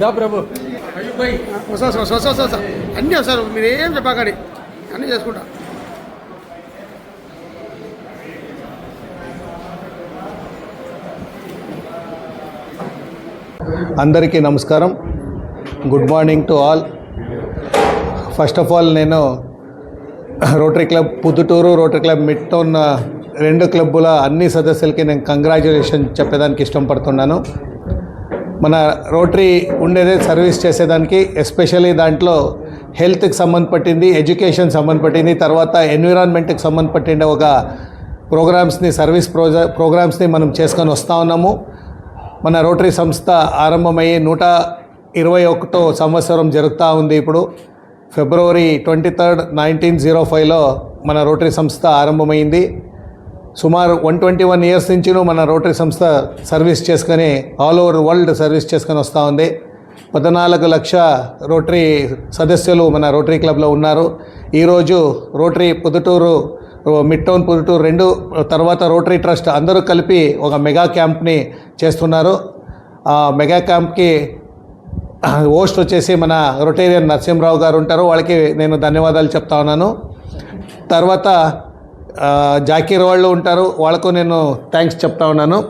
దా ప్రభు. వస్తా వస్తా వస్తా వస్తా అన్నీ వస్తారు మీరు ఏం చెప్పకండి. అన్నీ చేసుకుంటా. అందరికీ నమస్కారం. Good morning to all first of all నేను rotary club Pudutur rotary club mid town రెండు క్లబ్బుల అన్ని సదస్సులకి నేను కంగ్రాచులేషన్ చెప్పేదానికి ఇష్టపడుతున్నాను మన రోటరీ ఉండేదే సర్వీస్ చేసేదానికి ఎస్పెషల్లీ దాంట్లో హెల్త్కి సంబంధపట్టింది ఎడ్యుకేషన్ సంబంధపట్టింది తర్వాత ఎన్విరాన్మెంట్కి సంబంధపట్టిన ఒక ప్రోగ్రామ్స్ని సర్వీస్ ప్రోజ ప్రోగ్రామ్స్ని మనం చేసుకొని వస్తూ ఉన్నాము. మన రోటరీ సంస్థ ఆరంభమయ్యే నూట ఇరవై ఒకటో సంవత్సరం జరుగుతూ ఉంది ఇప్పుడు. February twenty third nineteen zero ఫైవ్లో మన రోటరీ సంస్థ ఆరంభమైంది. సుమారు వన్ ట్వంటీ వన్ ఇయర్స్ నుంచి మన రోటరీ సంస్థ సర్వీస్ చేసుకొని ఆల్ ఓవర్ వరల్డ్ సర్వీస్ చేసుకొని వస్తూ ఉంది. పద్నాలుగు లక్ష రోటరీ సదస్సులు మన రోటరీ క్లబ్లో ఉన్నారు. ఈరోజు rotary Pudutur mid town Proddatur రెండు తర్వాత రోటరీ ట్రస్ట్ అందరూ కలిపి ఒక మెగా క్యాంప్ని చేస్తున్నారు. ఆ మెగా క్యాంప్కి హోస్ట్ వచ్చేసి మన రొటేరియన్ నరసింహరావు గారు ఉంటారు. వాళ్ళకి నేను ధన్యవాదాలు చెప్తా ఉన్నాను. తర్వాత జాకీర్ వాళ్ళు ఉంటారు. వాళ్ళకు నేను థ్యాంక్స్ చెప్తా ఉన్నాను.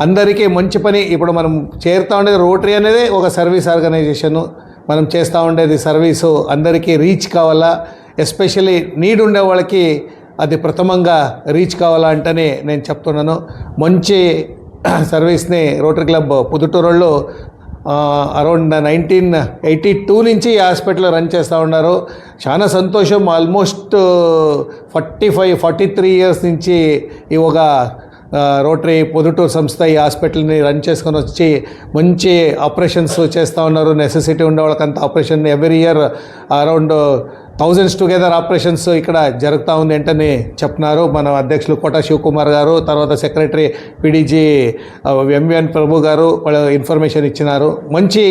అందరికీ మంచి పని. ఇప్పుడు మనం చేరుతూ ఉండేది రోటరీ అనేది ఒక సర్వీస్ ఆర్గనైజేషను. మనం చేస్తూ ఉండేది సర్వీసు అందరికీ రీచ్ కావాలా? ఎస్పెషల్లీ నీడ్ ఉండే వాళ్ళకి అది ప్రథమంగా రీచ్ కావాలంటేనే నేను చెప్తున్నాను. మంచి సర్వీస్ని రోటరీ క్లబ్ పుదుటూరులో అరౌండ్ నైన్టీన్ ఎయిటీ టూ నుంచి ఈ హాస్పిటల్ రన్ చేస్తూ ఉన్నారు. చాలా సంతోషం. Almost forty five forty three years నుంచి ఈ ఒక రోటరీ పొదుటూరు సంస్థ ఈ హాస్పిటల్ని రన్ చేసుకొని వచ్చి మంచి ఆపరేషన్స్ చేస్తూ ఉన్నారు. నెసెసిటీ ఉండే వాళ్ళకంత operation every year around thousands together operations ఇక్కడ జరుగుతూ ఉంది ఏంటని చెప్తున్నారు మన అధ్యక్షులు కోట శివకుమార్ గారు తర్వాత సెక్రటరీ పిడిజీ ఎంవిఎన్ ప్రభు గారు వాళ్ళు ఇన్ఫర్మేషన్ ఇచ్చినారు. మంచి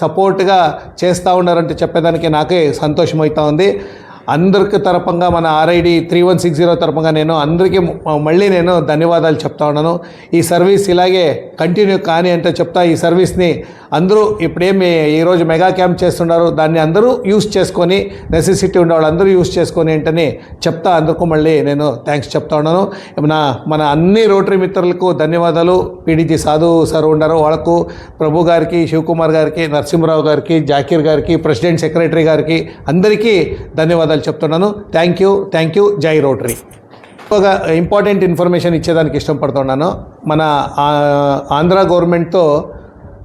సపోర్ట్గా చేస్తూ ఉన్నారంటే చెప్పేదానికి నాకే సంతోషం అవుతా ఉంది. అందరికి తరపంగా మన RID three one six zero తరపంగా నేను అందరికీ మళ్ళీ నేను ధన్యవాదాలు చెప్తా ఉన్నాను. ఈ సర్వీస్ ఇలాగే కంటిన్యూ కానీ అంటే చెప్తా ఈ సర్వీస్ని అందరూ ఇప్పుడేమి ఈరోజు మెగా క్యాంప్ చేస్తున్నారు దాన్ని అందరూ యూస్ చేసుకొని నెసెసిటీ ఉన్న వాళ్ళు అందరూ యూస్ చేసుకొని ఏంటని చెప్తా అందరికీ మళ్ళీ నేను థ్యాంక్స్ చెప్తా ఉన్నాను. మన మన అన్ని రోటరీ మిత్రులకు ధన్యవాదాలు. పీడిజీ సాధు సార్ ఉన్నారు వాళ్ళకు ప్రభు గారికి శివకుమార్ గారికి నరసింహరావు గారికి జాకీర్ గారికి ప్రెసిడెంట్ సెక్రటరీ గారికి అందరికీ ధన్యవాదాలు. చెప్తున్నాను. థ్యాంక్ యూ థ్యాంక్ యూ జై రోటరీ ఒక ఇంపార్టెంట్ ఇన్ఫర్మేషన్ ఇచ్చేదానికి ఇష్టపడుతున్నాను. మన Andhra గవర్నమెంట్తో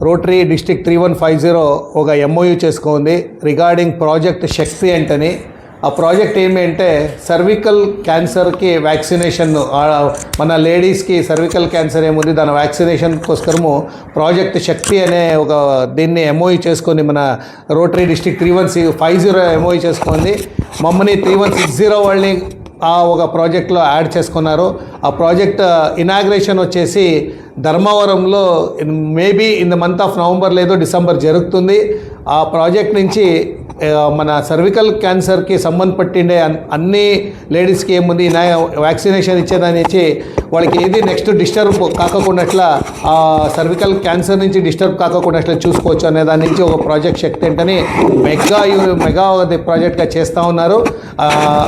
rotary district three one five zero ఒక ఎంఓయూ చేసుకుంది. రిగార్డింగ్ ప్రాజెక్ట్ శక్తి అంటని ఆ ప్రాజెక్ట్ ఏమి అంటే సర్వికల్ క్యాన్సర్కి వ్యాక్సినేషన్ మన లేడీస్కి సర్వికల్ క్యాన్సర్ ఏముంది దాని వ్యాక్సినేషన్ కోసము ప్రాజెక్ట్ శక్తి అనే ఒక దీన్ని ఎంఓఈ చేసుకొని మన rotary district three one six five zero MOE చేసుకుంది. మమ్మల్ని త్రీ వన్ సిక్స్ జీరో వాళ్ళని ఆ ఒక ప్రాజెక్ట్లో యాడ్ చేసుకున్నారు. ఆ ప్రాజెక్ట్ ఇనాగ్రేషన్ వచ్చేసి ధర్మవరంలో maybe in the month of November లేదో డిసెంబర్ జరుగుతుంది. ఆ ప్రాజెక్ట్ నుంచి మన సర్వికల్ క్యాన్సర్కి సంబంధపట్టిండే అన్ని లేడీస్కి ఏముంది నా వ్యాక్సినేషన్ ఇచ్చేదాని వాళ్ళకి ఏది నెక్స్ట్ డిస్టర్బ్ కాకుండా ఆ సర్వికల్ క్యాన్సర్ నుంచి డిస్టర్బ్ కాకుండా చూసుకోవచ్చు అనే దాని నుంచి ఒక ప్రాజెక్ట్ శక్తి ఏంటని మెగా మెగా అది ప్రాజెక్ట్గా చేస్తూ ఉన్నారు.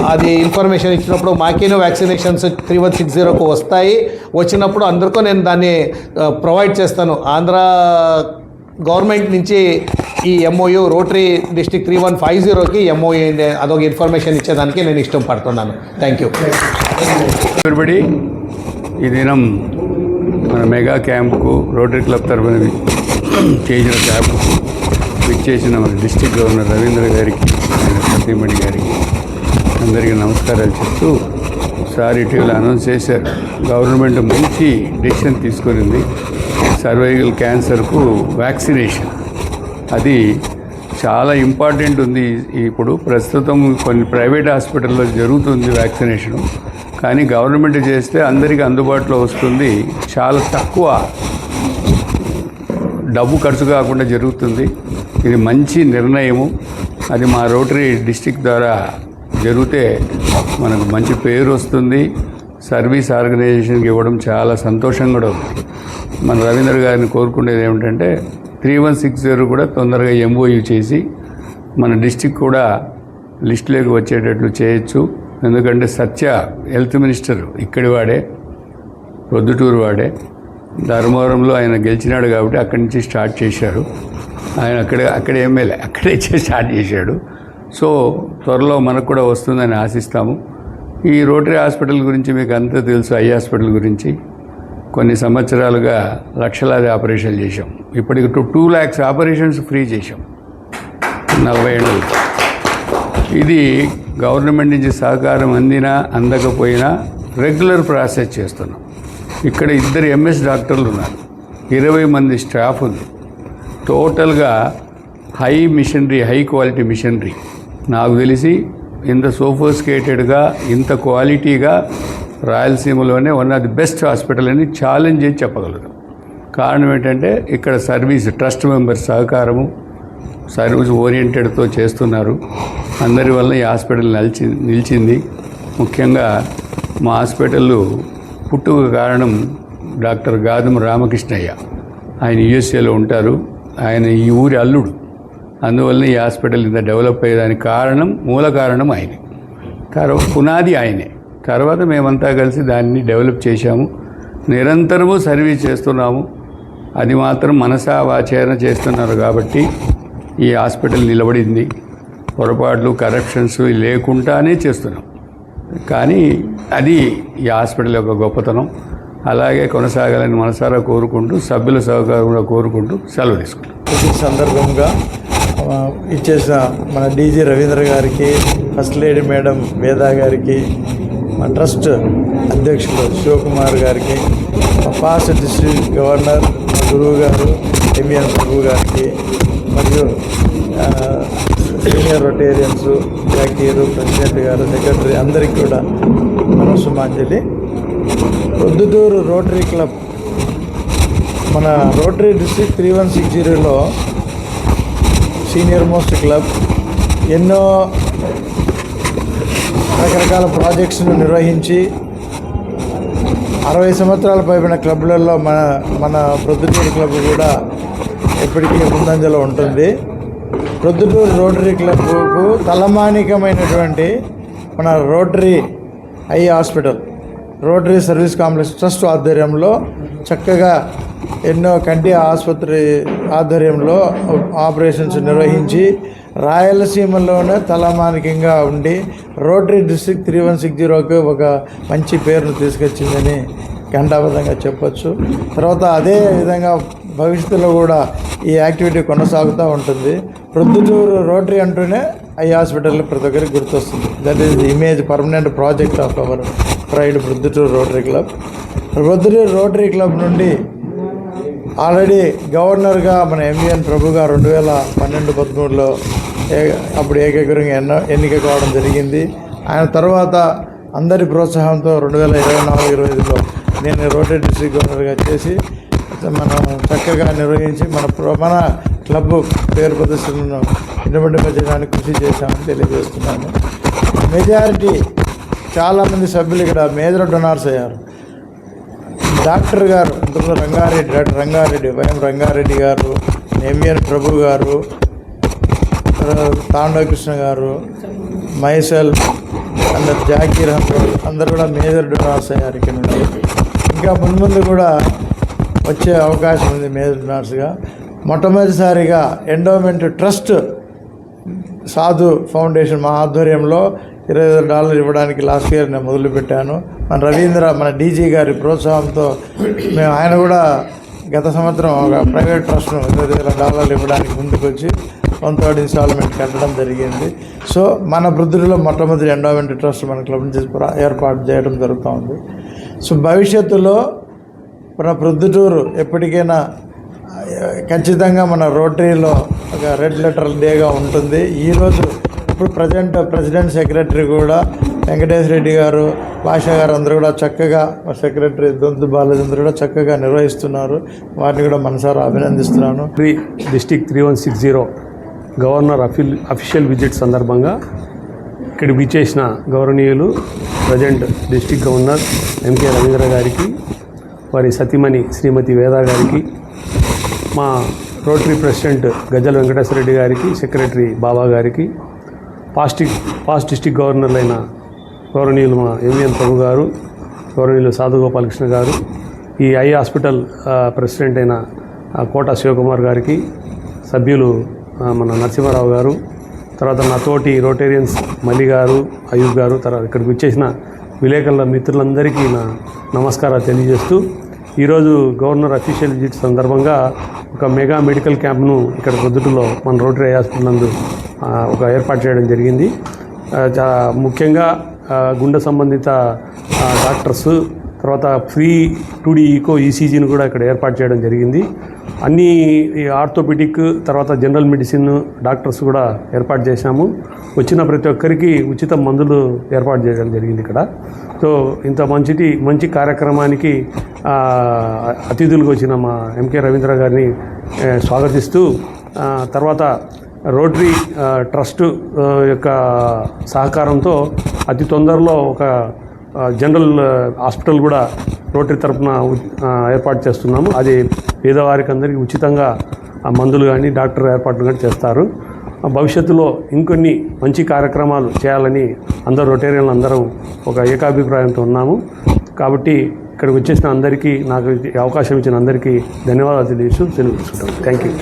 అది ఇన్ఫర్మేషన్ ఇచ్చినప్పుడు మాకేనో వ్యాక్సినేషన్స్ త్రీ వన్ సిక్స్ జీరోకు వస్తాయి. వచ్చినప్పుడు అందరికీ నేను దాన్ని ప్రొవైడ్ చేస్తాను. ఆంధ్ర గవర్నమెంట్ నుంచి ఈ MOU rotary district three one five జీరోకి ఎంఓయూ అదొక ఇన్ఫర్మేషన్ ఇచ్చేదానికి నేను ఇష్టం పడుతున్నాను. థ్యాంక్ యూ ఈ దినం మన మెగా క్యాంప్కు రోటరీ క్లబ్ తరఫున చేసిన క్యాంప్కు విచ్చేసిన మన డిస్టిక్ గవర్నర్ రవీంద్ర గారికి సతీమణి గారికి అందరికీ నమస్కారాలు చెప్తూ సార్ ఇటీవల అనౌన్స్ చేశారు. గవర్నమెంట్ మంచి డెసిషన్ తీసుకునింది. సర్వైకల్ క్యాన్సర్కు వ్యాక్సినేషన్. అది చాలా ఇంపార్టెంట్ ఉంది ఇప్పుడు. ప్రస్తుతం కొన్ని ప్రైవేట్ హాస్పిటల్లో జరుగుతుంది వ్యాక్సినేషన్ కానీ గవర్నమెంట్ చేస్తే అందరికీ అందుబాటులో వస్తుంది. చాలా తక్కువ డబ్బు ఖర్చు కాకుండా జరుగుతుంది. ఇది మంచి నిర్ణయము. అది మా రోటరీ డిస్టిక్ ద్వారా జరిగితే మనకు మంచి పేరు వస్తుంది. సర్వీస్ ఆర్గనైజేషన్కి ఇవ్వడం చాలా సంతోషంగా కూడా ఉంది. మన రవీంద్ర గారిని కోరుకునేది ఏమిటంటే త్రీ వన్ సిక్స్ జీరో కూడా తొందరగా ఎంఓయూ చేసి మన డిస్టిక్ కూడా లిస్టులోకి వచ్చేటట్లు చేయొచ్చు. ఎందుకంటే సత్య హెల్త్ మినిస్టర్ ఇక్కడి వాడే ప్రొద్దుటూరు వాడే. ధర్మవరంలో ఆయన గెలిచినాడు కాబట్టి అక్కడి నుంచి స్టార్ట్ చేశారు. ఆయన అక్కడ అక్కడ ఎమ్మెల్యే అక్కడే స్టార్ట్ చేశాడు. సో త్వరలో మనకు కూడా వస్తుందని ఆశిస్తాము. ఈ రోటరీ హాస్పిటల్ గురించి మీకు అంతా తెలుసు ఐ హాస్పిటల్ గురించి. కొన్ని సంవత్సరాలుగా లక్షలాది ఆపరేషన్లు చేశాం. ఇప్పటికి two two lakhs operations free చేశాం. నలభై ఏళ్ళు. ఇది గవర్నమెంట్ నుంచి సహకారం అందినా అందకపోయినా రెగ్యులర్ ప్రాసెస్ చేస్తున్నాం. ఇక్కడ ఇద్దరు ఎంఎస్ డాక్టర్లు ఉన్నారు. ఇరవై మంది స్టాఫ్ ఉంది. టోటల్గా high machinery high quality machinery. నాకు తెలిసి ఇంత సోఫోస్కేటెడ్గా ఇంత క్వాలిటీగా రాయలసీమలోనే one of the best hospital అని ఛాలెంజ్ చేసి చెప్పగలరు. కారణం ఏంటంటే ఇక్కడ సర్వీస్ ట్రస్ట్ మెంబర్స్ సహకారము సర్వీస్ ఓరియంటెడ్తో చేస్తున్నారు. అందరి వల్ల ఈ హాస్పిటల్ నిలిచి నిలిచింది. ముఖ్యంగా మా హాస్పిటల్ పుట్టుక కారణం డాక్టర్ గాదం రామకృష్ణయ్య. ఆయన యుఎస్ఏలో ఉంటారు. ఆయన ఈ ఊరి అల్లుడు. అందువల్ల ఈ హాస్పిటల్ ఇంత డెవలప్ అయ్యేదానికి కారణం మూల కారణం ఆయనే. తర్వాత పునాది ఆయనే. తర్వాత మేమంతా కలిసి దాన్ని డెవలప్ చేశాము. నిరంతరము సర్వీస్ చేస్తున్నాము. అది మాత్రం మనసా వాచేరణ చేస్తున్నారు కాబట్టి ఈ హాస్పిటల్ నిలబడింది. పొరపాట్లు కరప్షన్స్ లేకుండానే చేస్తున్నాం. కానీ అది ఈ హాస్పిటల్ యొక్క గొప్పతనం. అలాగే కొనసాగాలని మనసారా కోరుకుంటూ సభ్యుల సహకారంలో కోరుకుంటూ సెలవు తీసుకుంటాం ఈ సందర్భంగా ఇచ్చేసిన మన డీజీ రవీంద్ర గారికి ఫస్ట్ లేడీ మేడం వేదా గారికి మా ట్రస్ట్ అధ్యక్షులు శివకుమార్ గారికి మా పాస్ట్ డిస్ట్రిక్ట్ గవర్నర్ మా గురువు గారు ఎంఎన్ గురువు గారికి మరియు సీనియర్ రొటేరియన్స్ జాకీరు ప్రెసిడెంట్ గారు సెక్రటరీ అందరికీ కూడా మనసుమాంజలి ప్రొద్దుటూరు రోటరీ క్లబ్ మన rotary district three one six జీరోలో సీనియర్ మోస్ట్ క్లబ్ ఎన్నో రకరకాల ప్రాజెక్ట్స్ను నిర్వహించి అరవై సంవత్సరాల పైబడిన క్లబ్లలో మన మన ప్రొద్దుటూరు క్లబ్ కూడా ఎప్పటికీ ముందంజలో ఉంటుంది. ప్రొద్దుటూరు రోటరీ క్లబ్కు తలమానికమైనటువంటి మన rotary eye hospital rotary service complex trust ఆధ్వర్యంలో చక్కగా ఎన్నో కంటి ఆసుపత్రి ఆధ్వర్యంలో ఆపరేషన్స్ నిర్వహించి రాయలసీమలోనే తలమానికంగా ఉండి rotary district three one six జీరోకి ఒక మంచి పేరును తీసుకొచ్చిందని ఘంటాబద్ధంగా చెప్పొచ్చు. తర్వాత అదే విధంగా భవిష్యత్తులో కూడా ఈ యాక్టివిటీ కొనసాగుతూ ఉంటుంది. ప్రొద్దుటూరు రోటరీ అంటూనే ఐ హాస్పిటల్ ప్రతి ఒక్కరికి గుర్తొస్తుంది. That is the image permanent project of our pride Proddatur rotary club Proddatur rotary club నుండి ఆల్రెడీ గవర్నర్గా మన ఎంవిఎన్ ప్రభు గారు రెండు వేల పన్నెండు పదమూడులో అప్పుడు ఏకగ్రంగా ఎన్న ఎన్నిక కావడం జరిగింది. ఆయన తర్వాత అందరి ప్రోత్సాహంతో రెండు వేల ఇరవై నాలుగు ఇరవై ఐదులో నేను రోటరీ డిస్ట్రిక్ట్ గవర్నర్గా చేసి మనం చక్కగా నిర్వహించి మన మన క్లబ్ పేరు ప్రదర్శనను ఇనుమడింపజేయడానికి కృషి చేశామని తెలియజేస్తున్నాను. మెజారిటీ చాలామంది సభ్యులు ఇక్కడ మేజర్ డొనార్స్ అయ్యారు. డాక్టర్ గారు ఇంతకుముందు రంగారెడ్డి డాక్టర్ రంగారెడ్డి వైఎం రంగారెడ్డి గారు ఎంఎన్ ప్రభు గారు తాండవకృష్ణ కృష్ణ గారు మైసెల్ అందరు జాకీర్ అహ్మద్ అందరు కూడా మేజర్ డొనార్స్ అయ్యారు ఇక్కడ నుండి. ఇంకా ముందు ముందు కూడా వచ్చే అవకాశం ఉంది మేజర్ డొనార్స్గా మొట్టమొదటిసారిగా ఎండోమెంట్ ట్రస్ట్ సాధు ఫౌండేషన్ మా ఆధ్వర్యంలో ఇరవై ఐదు డాలర్లు ఇవ్వడానికి లాస్ట్ ఇయర్ నేను మొదలుపెట్టాను. మన రవీంద్ర మన డీజీ గారి ప్రోత్సాహంతో మేము ఆయన కూడా గత సంవత్సరం ఒక ప్రైవేట్ ట్రస్ట్ను ఇరవై వేల డాలర్లు ఇవ్వడానికి ముందుకొచ్చి కొంత వన్ థర్డ్ ఇన్స్టాల్మెంట్ కట్టడం జరిగింది. సో మన వృద్ధులలో మొట్టమొదటి ఎండోమెంట్ ట్రస్ట్ మన క్లబ్ నుంచి ఏర్పాటు చేయడం జరుగుతూ ఉంది. సో భవిష్యత్తులో మన ప్రొద్దుటూరు ఎప్పటికైనా ఖచ్చితంగా మన రోటరీలో ఒక రెడ్ లెటర్ డేగా ఉంటుంది. ఈరోజు ఇప్పుడు ప్రజెంట్ ప్రెసిడెంట్ సెక్రటరీ కూడా వెంకటేశ్వర రెడ్డి గారు భాషా గారు అందరూ కూడా చక్కగా మా సెక్రటరీ దొంతు బాలాజీ అందరూ కూడా చక్కగా నిర్వహిస్తున్నారు. వారిని కూడా మనసారా అభినందిస్తున్నాను. Three district three one six zero governor అఫిల్ official visit సందర్భంగా ఇక్కడ విచ్చేసిన గౌరవనీయులు present district governor MK Ravindra గారికి వారి సతీమణి శ్రీమతి వేదా గారికి మా రోటరీ ప్రెసిడెంట్ గజ్జల వెంకటేశ్వర రెడ్డి గారికి సెక్రటరీ బాబా గారికి పాస్ట్ పాస్ట్ డిస్టిక్ గవర్నర్లైన గౌరవనీయులు మా ఎంవిఎన్ ప్రభు గారు గౌరవనీయులు సాధుగోపాలకృష్ణ గారు ఈ ఐ హాస్పిటల్ ప్రెసిడెంట్ అయిన కోట శివకుమార్ గారికి సభ్యులు మన నరసింహారావు గారు తర్వాత నా తోటి రోటేరియన్స్ మల్లి గారు అయూబ్ గారు తర్వాత ఇక్కడికి వచ్చేసిన విలేకరుల మిత్రులందరికీ నా నమస్కారాలు తెలియజేస్తూ ఈరోజు గవర్నర్ అఫీషియల్ విజిట్ సందర్భంగా ఒక మెగా మెడికల్ క్యాంప్ను ఇక్కడ పొద్దుటలో మన రోటరీ హాస్పిటల్ నందు ఒక ఏర్పాటు చేయడం జరిగింది. ముఖ్యంగా గుండె సంబంధిత డాక్టర్స్ తర్వాత ఫ్రీ టూడీ ఈకో ఈసీజీని కూడా ఇక్కడ ఏర్పాటు చేయడం జరిగింది. అన్ని ఈ ఆర్థోపెడిక్ తర్వాత జనరల్ మెడిసిన్ డాక్టర్స్ కూడా ఏర్పాటు చేశాము. వచ్చిన ప్రతి ఒక్కరికి ఉచిత మందులు ఏర్పాటు చేయడం జరిగింది ఇక్కడ. సో ఇంత మంచిటి మంచి కార్యక్రమానికి అతిథులకు వచ్చిన మా ఎంకే రవీంద్ర గారిని స్వాగతిస్తూ తర్వాత రోటరీ ట్రస్ట్ యొక్క సహకారంతో అతి తొందరలో ఒక జనరల్ హాస్పిటల్ కూడా రోటరీ తరఫున ఏర్పాటు చేస్తున్నాము. అది పేదవారికి అందరికీ ఉచితంగా మందులు కానీ డాక్టర్ ఏర్పాట్లు కానీ చేస్తారు. భవిష్యత్తులో ఇంకొన్ని మంచి కార్యక్రమాలు చేయాలని అందరూ రొటేరియన్లు అందరం ఒక ఏకాభిప్రాయంతో ఉన్నాము. కాబట్టి ఇక్కడికి వచ్చేసిన అందరికీ నాకు అవకాశం ఇచ్చిన అందరికీ ధన్యవాదాలు తెలియజేస్తూ సెలవు థ్యాంక్ యూ